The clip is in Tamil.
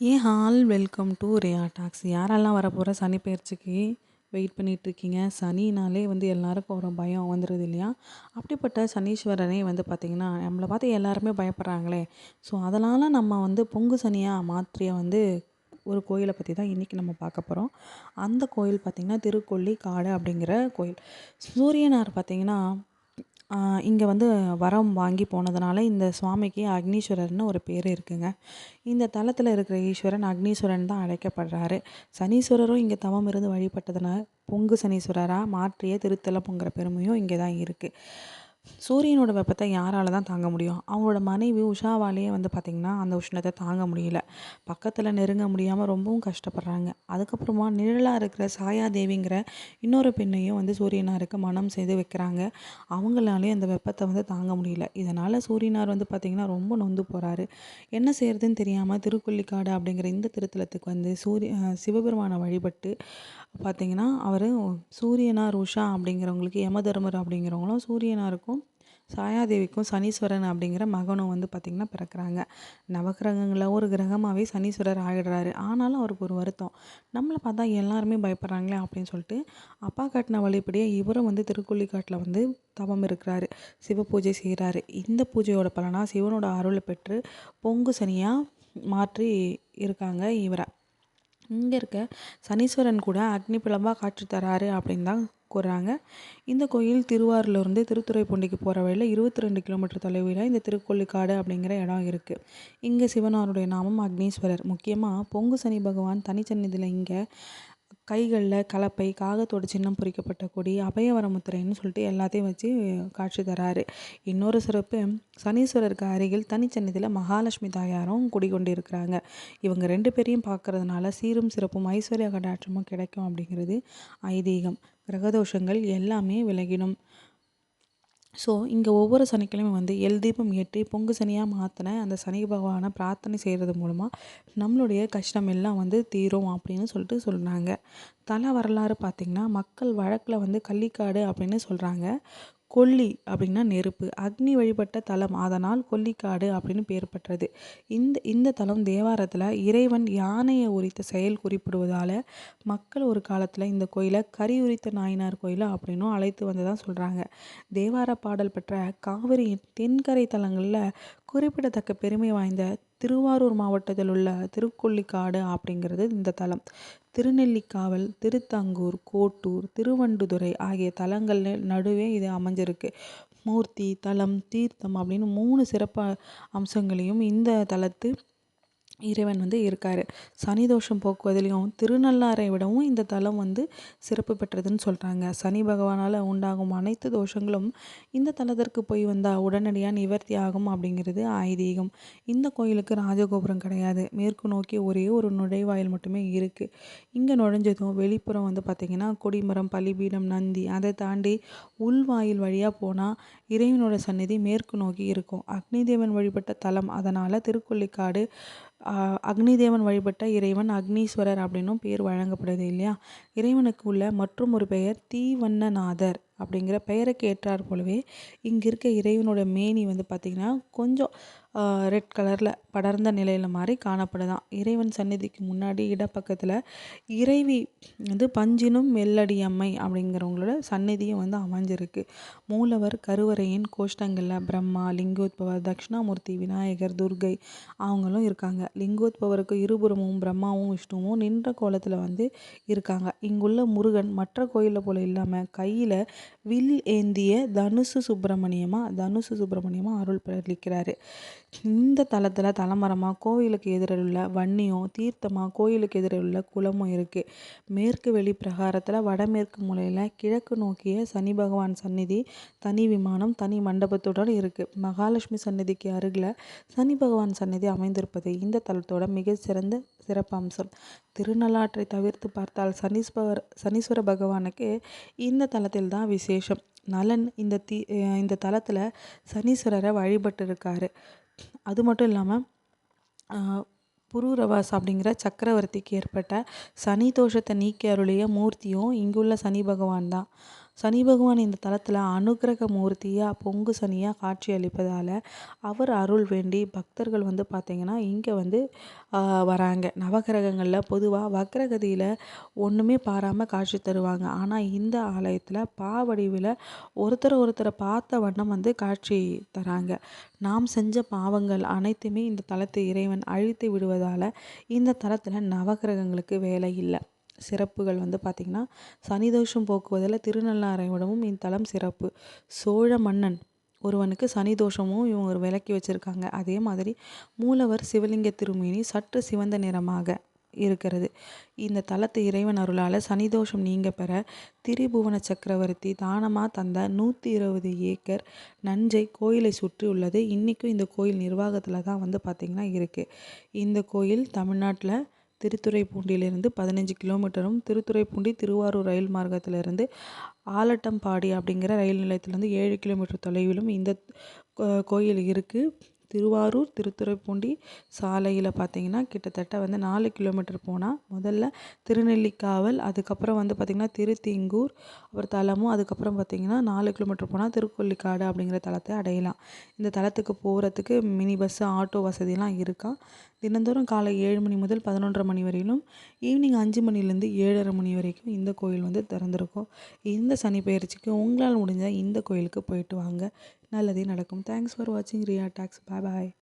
Hey all welcome to Riya Talks? யாரெல்லாம் வரப்போகிற சனி பயிற்சிக்கு வெயிட் பண்ணிகிட்ருக்கீங்க சனினாலே வந்து எல்லாருக்கும் ஒரு பயம் வந்துடுது இல்லையா? அப்படிப்பட்ட சனீஸ்வரனே வந்து பார்த்திங்கன்னா நம்மளை பார்த்து எல்லாருமே பயப்படுறாங்களே. ஸோ அதனால் நம்ம வந்து பொங்கு சனியாக மாத்திரையை வந்து ஒரு கோயிலை பற்றி தான் இன்றைக்கி நம்ம பார்க்க போகிறோம் அந்த கோயில் பார்த்திங்கன்னா திருக்கொள்ளி காடு அப்படிங்கிற கோயில். சூரியனார் பார்த்திங்கன்னா இங்கே வந்து வரம் வாங்கி போனதுனால இந்த சுவாமிக்கு அக்னீஸ்வரர்னு ஒரு பேர் இருக்குங்க. இந்த தலத்தில் இருக்கிற ஈஸ்வரன் அக்னீஸ்வரன் தான் அழைக்கப்படுறாரு. சனீஸ்வரரும் இங்கே தவம் இருந்து வழிபட்டதுனால பொங்கு சனீஸ்வரராக மாற்றிய திருத்தலம் பொங்குற பெருமையும் இங்கே தான் இருக்குது சூரியனோட வெப்பத்தை யாரால தான் தாங்க முடியும். அவங்களோட மனைவி உஷாவாலேயே வந்து பார்த்திங்கன்னா அந்த உஷ்ணத்தை தாங்க முடியல. பக்கத்தில் நெருங்க முடியாமல் ரொம்பவும் கஷ்டப்படுறாங்க. அதுக்கப்புறமா நிழலாக இருக்கிற சாயாதேவிங்கிற இன்னொரு பெண்ணையும் வந்து சூரியனாருக்கு மனம் செய்து வைக்கிறாங்க. அவங்களாலேயும் அந்த வெப்பத்தை வந்து தாங்க முடியல. இதனால் சூரியனார் வந்து பார்த்திங்கன்னா ரொம்ப நொந்து போகிறாரு என்ன செய்கிறதுன்னு தெரியாமல் திருக்குள்ளிக்காடு அப்படிங்கிற இந்த திருத்தலத்துக்கு வந்து சூரிய சிவபெருமானை வழிபட்டு பார்த்திங்கன்னா அவர் சூரியனார் உஷா அப்படிங்கிறவங்களுக்கு யமதர்மர் அப்படிங்கிறவங்களும் சூரியனாருக்கும் சாயாதேவிக்கும் சனீஸ்வரன் அப்படிங்கிற மகனும் வந்து பார்த்திங்கன்னா பிறக்கிறாங்க. நவகிரகங்களில் ஒரு கிரகமாகவே சனீஸ்வரர் ஆகிடுறாரு ஆனாலும் அவருக்கு ஒரு வருத்தம். நம்மளை பார்த்தா எல்லாருமே பயப்படுறாங்களே அப்படின்னு சொல்லிட்டு அப்பா காட்டின வழிப்படியே இவரும் வந்து திருக்குள்ளிக்காட்டில் வந்து தவம் இருக்கிறாரு. சிவ பூஜை செய்கிறாரு இந்த பூஜையோட பலனாக சிவனோட அருளை பெற்று பொங்கு சனியாக மாற்றி இருக்காங்க இவரை. இங்கே இருக்க சனீஸ்வரன் கூட அக்னி பிளம்பாக காட்சி தராரு அப்படின்னு தான் கூறுறாங்க. இந்த கோயில் திருவாரூர்லேருந்து திருத்துறைப்பூண்டிக்கு போகிற வழியில் இருபத்தி ரெண்டு கிலோமீட்டர் தொலைவில் இந்த திருக்கொள்ளிக்காடு அப்படிங்கிற இடம் இருக்குது இங்கே சிவனாருடைய நாமம் அக்னீஸ்வரர். முக்கியமாக பொங்கு சனி பகவான் தனிச்சன்னதியில் இங்கே கைகளில் கலப்பை காகத்தோட சின்னம் பொறிக்கப்பட்ட கொடி அபயவரமுத்திரைன்னு சொல்லிட்டு எல்லாத்தையும் வச்சு காட்சி தராரு. இன்னொரு சிறப்பு சனீஸ்வரருக்கு அருகில் தனிச்சன்னதியில் மகாலட்சுமி தாயாரும் குடிகொண்டு இருக்கிறாங்க இவங்க ரெண்டு பேரையும் பார்க்கறதுனால சீரும் சிறப்பும் ஐஸ்வர்ய கடாட்சமும் கிடைக்கும் அப்படிங்கிறது ஐதீகம். கிரகதோஷங்கள் எல்லாமே விலகிடும். ஸோ இங்கே ஒவ்வொரு சனிக்கிழமை வந்து எல் தீபம் ஏற்றி பொங்கு சனியாக மாற்றின அந்த சனி பகவானை பிரார்த்தனை செய்கிறது மூலமாக நம்மளுடைய கஷ்டம் எல்லாம் வந்து தீரும் அப்படின்னு சொல்லிட்டு சொல்கிறாங்க தல வரலாறு பார்த்திங்கன்னா மக்கள் வழக்கில் வந்து கள்ளிக்காடு அப்படின்னு சொல்கிறாங்க கொல்லி அப்படின்னா நெருப்பு. அக்னி வழிபட்ட தலம். அதனால் கொல்லிக்காடு அப்படின்னு பேர் பெற்றது. இந்த இந்த தலம் தேவாரத்தில் இறைவன் யானையை உரித்த செயல் குறிப்பிடுவதால் மக்கள் ஒரு காலத்தில் இந்த கோயிலை கரி உரித்த நாயனார் கோயில் அப்படின்னும் அழைத்து வந்ததாக சொல்கிறாங்க தேவார பாடல் பெற்ற காவிரியின் தென்கரை தலங்களில் குறிப்பிடத்தக்க பெருமை வாய்ந்த திருவாரூர் மாவட்டத்தில் உள்ள திருக்கொள்ளிக்காடு அப்படிங்கிறது இந்த தலம். திருநெல்லிக்காவல் திருத்தங்கூர் கோட்டூர் திருவண்டுதுறை ஆகிய தலங்கள் நடுவே இது அமைஞ்சிருக்கு. மூர்த்தி தலம் தீர்த்தம் அப்படின்னு மூணு சிறப்பு அம்சங்களையும் இந்த தலத்து இறைவன் வந்து இருக்கார். சனி தோஷம் போக்குவதிலையும் திருநள்ளாரை விடவும் இந்த தலம் வந்து சிறப்பு பெற்றதுன்னு சொல்கிறாங்க சனி பகவானால் உண்டாகும் அனைத்து தோஷங்களும் இந்த தலத்திற்கு போய் வந்தால் உடனடியாக நிவர்த்தி ஆகும் அப்படிங்கிறது ஐதீகம். இந்த கோயிலுக்கு ராஜகோபுரம் கிடையாது. மேற்கு நோக்கி ஒரே ஒரு நுழைவாயில் மட்டுமே இருக்குது இங்கே நுழைஞ்சதும் வெளிப்புறம் வந்து பார்த்திங்கன்னா கொடிமரம் பலிபீடம் நந்தி அதை தாண்டி உள்வாயில் வழியாக போனால் இறைவனோட சந்நிதி மேற்கு நோக்கி இருக்கும். அக்னி தேவன் வழிபட்ட தலம். அதனால் திருக்கொள்ளிக்காடு அக்னி தேவன் வழிபட்ட இறைவன் அக்னீஸ்வரர் அப்படின்னும் பேர் வழங்கப்படுது இல்லையா? இறைவனுக்கு உள்ள மற்றும் ஒரு பெயர் தீவண்ணநாதர் அப்படிங்கிற பெயருக்கு ஏற்றார் போலவே இங்கே இருக்க இறைவனோட மேனி வந்து பார்த்திங்கன்னா கொஞ்சம் ரெட் கலரில் படர்ந்த நிலையில் மாதிரி காணப்படுதான் இறைவன் சந்நிதிக்கு முன்னாடி இடப்பக்கத்தில் இறைவி வந்து பஞ்சினும் மெல்லடி அம்மை அப்படிங்கிறவங்களோட சந்நிதியும் வந்து அமைஞ்சிருக்கு. மூலவர் கருவறையின் கோஷ்டங்களில் பிரம்மா லிங்கோத்பவர் தட்சிணாமூர்த்தி விநாயகர் துர்கை அவங்களும் இருக்காங்க. லிங்கோத்பவருக்கு இருபுறமும் பிரம்மாவும் விஷ்ணுவும் நின்ற கோலத்தில் வந்து இருக்காங்க. இங்குள்ள முருகன் மற்ற கோயிலை போல் இல்லாமல் கையில் வில் ஏந்திய தனுசு சுப்பிரமணியமாக தனுசு சுப்பிரமணியமாக அருள் பிரளிக்கிறாரு இந்த தலத்தில் தலைமரமாக கோவிலுக்கு எதிரில் உள்ள வன்னியும் தீர்த்தமாக கோயிலுக்கு எதிரில் உள்ள குளமும் இருக்குது மேற்கு வெளி பிரகாரத்தில் வடமேற்கு மூலையில் கிழக்கு நோக்கிய சனி பகவான் சந்நிதி தனி விமானம் தனி மண்டபத்துடன் இருக்குது மகாலட்சுமி சந்நிதிக்கு அருகில் சனி பகவான் சந்நிதி அமைந்திருப்பது இந்த தலத்தோட மிக சிறந்த சிறப்பம்சம். திருநள்ளாற்றை தவிர்த்து பார்த்தால் சனீஸ்வர சனீஸ்வர பகவானுக்கு இந்த தலத்தில் தான் விசேஷம். நலன் இந்த தீ இந்த தலத்தில் சனீஸ்வரரை வழிபட்டு இருக்காரு அது மட்டும் இல்லாமல் புரூரவாஸ் அப்படிங்கிற சக்கரவர்த்திக்கு ஏற்பட்ட சனி தோஷத்தை நீக்கி அருளிய மூர்த்தியும் இங்குள்ள சனி பகவான் தான். சனி பகவான் இந்த தலத்தில் அனுக்கிரக மூர்த்தியாக பொங்கு சனியாக காட்சி அளிப்பதால் அவர் அருள் வேண்டி பக்தர்கள் வந்து பார்த்திங்கன்னா இங்கே வந்து வராங்க. நவகிரகங்களில் பொதுவாக வக்ரகதியில் ஒன்றுமே பாராமல் காட்சி தருவாங்க. ஆனால் இந்த ஆலயத்தில் பாவடிவில் ஒருத்தர் ஒருத்தரை பார்த்த வண்ணம் வந்து காட்சி தராங்க. நாம் செஞ்ச பாவங்கள் அனைத்துமே இந்த தலத்தை இறைவன் அழித்து விடுவதால் இந்த தலத்தில் நவகிரகங்களுக்கு வேலை இல்லை. சிறப்புகள் வந்து பார்த்திங்கன்னா சனிதோஷம் போக்குவதில் திருநள்ளாரை விடவும் இத்தலம் சிறப்பு. சோழ மன்னன் ஒருவனுக்கு சனி தோஷமும் இவங்க ஒரு விலக்கி வச்சுருக்காங்க. அதே மாதிரி மூலவர் சிவலிங்க திருமேனி சற்று சிவந்த நிறமாக இருக்கிறது. இந்த தலத்து இறைவன் அருளால் சனிதோஷம் நீங்க பெற திரிபுவன சக்கரவர்த்தி தானமாக தந்த நூற்றி இருபது ஏக்கர் நஞ்சை கோயிலை சுற்றி உள்ளது. இன்றைக்கும் இந்த கோயில் நிர்வாகத்தில் தான் வந்து பார்த்திங்கன்னா இருக்குது இந்த கோயில் தமிழ்நாட்டில் திருத்துறைப்பூண்டியிலிருந்து பதினஞ்சு கிலோமீட்டரும் திருத்துறைப்பூண்டி திருவாரூர் ரயில் மார்க்கத்திலிருந்து ஆலட்டம்பாடி அப்படிங்கிற ரயில் நிலையத்திலிருந்து ஏழு கிலோமீட்டர் தொலைவிலும் இந்த கோயில் இருக்குது திருவாரூர் திருத்துறைப்பூண்டி சாலையில் பார்த்தீங்கன்னா கிட்டத்தட்ட வந்து நாலு கிலோமீட்டர் போனால் முதல்ல திருநெல்லிக்காவல் அதுக்கப்புறம் வந்து பார்த்திங்கன்னா திருத்தீங்கூர் அப்புறம் தலமும் அதுக்கப்புறம் பார்த்திங்கன்னா நாலு கிலோமீட்டர் போனால் திருக்கொல்லிக்காடு அப்படிங்கிற தளத்தை அடையலாம். இந்த தளத்துக்கு போகிறதுக்கு மினி பஸ்ஸு ஆட்டோ வசதியெலாம் இருக்கா? தினந்தோறும் காலை ஏழு மணி முதல் பதினொன்றரை மணி வரையிலும் ஈவினிங் அஞ்சு மணிலேருந்து ஏழரை மணி வரைக்கும் இந்த கோயில் வந்து திறந்திருக்கும். இந்த சனி பயிற்சிக்கு உங்களால் முடிஞ்சால் இந்த கோயிலுக்கு போயிட்டு வாங்க. நல்லதே நடக்கும். தேங்க்ஸ் ஃபார் வாட்சிங் ரியா டாக்ஸ் பாய் பாய்